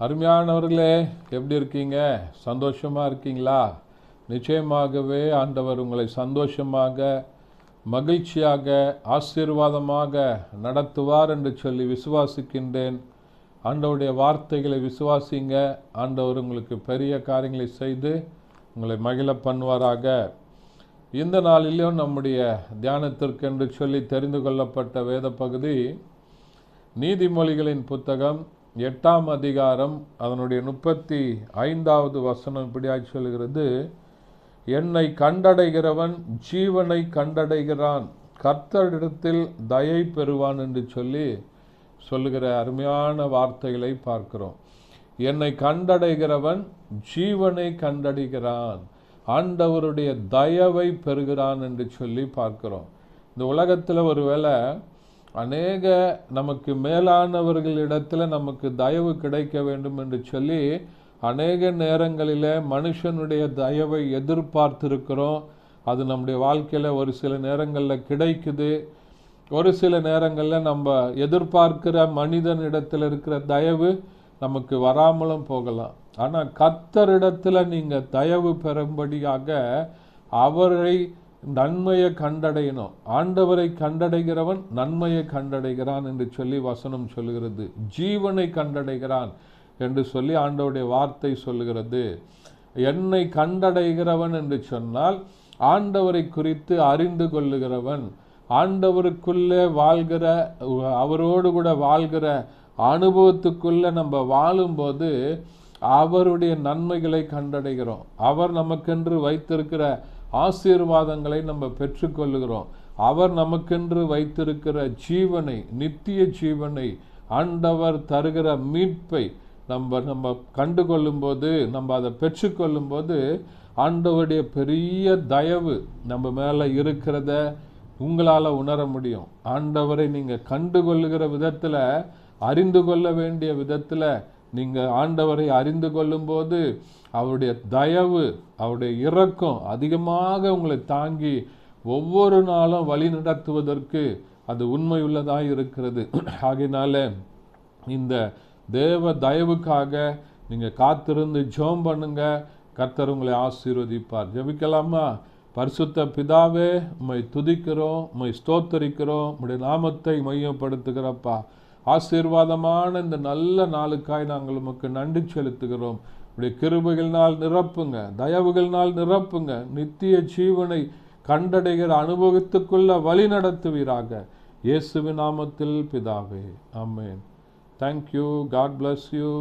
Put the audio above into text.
அருமையானவர்களே எப்படி இருக்கீங்க? சந்தோஷமாக இருக்கீங்களா? நிச்சயமாகவே ஆண்டவர் உங்களை சந்தோஷமாக மகிழ்ச்சியாக ஆசீர்வாதமாக நடத்துவார் என்று சொல்லி விசுவாசிக்கின்றேன். ஆண்டவருடைய வார்த்தைகளை விசுவாசிங்க. ஆண்டவர் உங்களுக்கு பெரிய காரியங்களை செய்து உங்களை மகிழ பண்ணுவாராக. இந்த நாளிலும் நம்முடைய தியானத்திற்கென்று சொல்லி தெரிந்து கொள்ளப்பட்ட வேத பகுதி நீதிமொழிகளின் புத்தகம் எட்டாம் அதிகாரம் அதனுடைய முப்பத்தி ஐந்தாவது வசனம் இப்படியாக சொல்கிறது. என்னை கண்டடைகிறவன் ஜீவனை கண்டடைகிறான். கர்த்தரிடத்தில் தயை பெறுவான் என்று சொல்லி சொல்லுகிற அருமையான வார்த்தைகளை பார்க்கிறோம். என்னை கண்டடைகிறவன் ஜீவனை கண்டடைகிறான். ஆண்டவருடைய தயவை பெறுகிறான் என்று சொல்லி பார்க்கிறோம். இந்த உலகத்தில் ஒருவேளை அநேக நமக்கு மேலானவர்களிடத்தில் நமக்கு தயவு கிடைக்க வேண்டும் என்று சொல்லி அநேக நேரங்களில் மனுஷனுடைய தயவை எதிர்பார்த்துருக்கிறோம். அது நம்முடைய வாழ்க்கையில் ஒரு சில நேரங்களில் கிடைக்குது. ஒரு சில நேரங்களில் நம்ம எதிர்பார்க்கிற மனிதனிடத்தில் இருக்கிற தயவு நமக்கு வராமலும் போகலாம். ஆனால் கத்தரிடத்தில் நீங்கள் தயவு பெறும்படியாக அவரை நன்மையை கண்டடையணும். ஆண்டவரை கண்டடைகிறவன் நன்மையை கண்டடைகிறான் என்று சொல்லி வசனம் சொல்லுகிறது ஜீவனை கண்டடைகிறான் என்று சொல்லி ஆண்டவருடைய வார்த்தை சொல்லுகிறது என்னை கண்டடைகிறவன் என்று சொன்னால் ஆண்டவரை குறித்து அறிந்து கொள்ளுகிறவன். ஆண்டவருக்குள்ளே வாழ்கிற அவரோடு கூட வாழ்கிற அனுபவத்துக்குள்ளே நம்ம வாழும்போது அவருடைய நன்மைகளை கண்டடைகிறோம். அவர் நமக்கென்று வைத்திருக்கிற ஆசீர்வாதங்களை நம்ம பெற்றுக்கொள்ளுகிறோம். அவர் நமக்கென்று வைத்திருக்கிற ஜீவனை நித்திய ஜீவனை ஆண்டவர் தருகிற மீட்பை நம்ம நம்ம கண்டு கொள்ளும்போது நம்ம அதை பெற்றுக்கொள்ளும்போது ஆண்டவருடைய பெரிய தயவு நம்ம மேலே இருக்கிறத உங்களால் உணர முடியும். ஆண்டவரை நீங்கள் கண்டு கொள்ளுகிற விதத்தில் அறிந்து கொள்ள வேண்டிய விதத்தில் நீங்கள் ஆண்டவரை அறிந்து கொள்ளும்போது அவருடைய தயவு அவருடைய இரக்கம் அதிகமாக உங்களை தாங்கி ஒவ்வொரு நாளும் வழி நடத்துவதற்கு அது உண்மையுள்ளதாக இருக்கிறது. ஆகையினால இந்த தேவ தயவுக்காக நீங்கள் காத்திருந்து ஜோம் பண்ணுங்க. கர்த்தர் உங்களை ஆசீர்வதிப்பார். ஜெபிக்கலாமா? பரிசுத்த பிதாவே உம்மை துதிக்கிறோம் உம்மை ஸ்தோத்தரிக்கிறோம். உம்முடைய நாமத்தை மையப்படுத்துகிறப்பா. ஆசீர்வாதமான இந்த நல்ல நாளுக்காய் நாங்கள் உமக்கு நன்றி செலுத்துகிறோம். உடைய கிருபைகள்னால் நிரப்புங்க தயவுகள்னால் நிரப்புங்க. நித்திய ஜீவனை கண்டடைகிற அனுபவத்துக்குள்ள வழி நடத்துவீராக. இயேசுவி நாமத்தில் பிதாவே amen thank you God bless you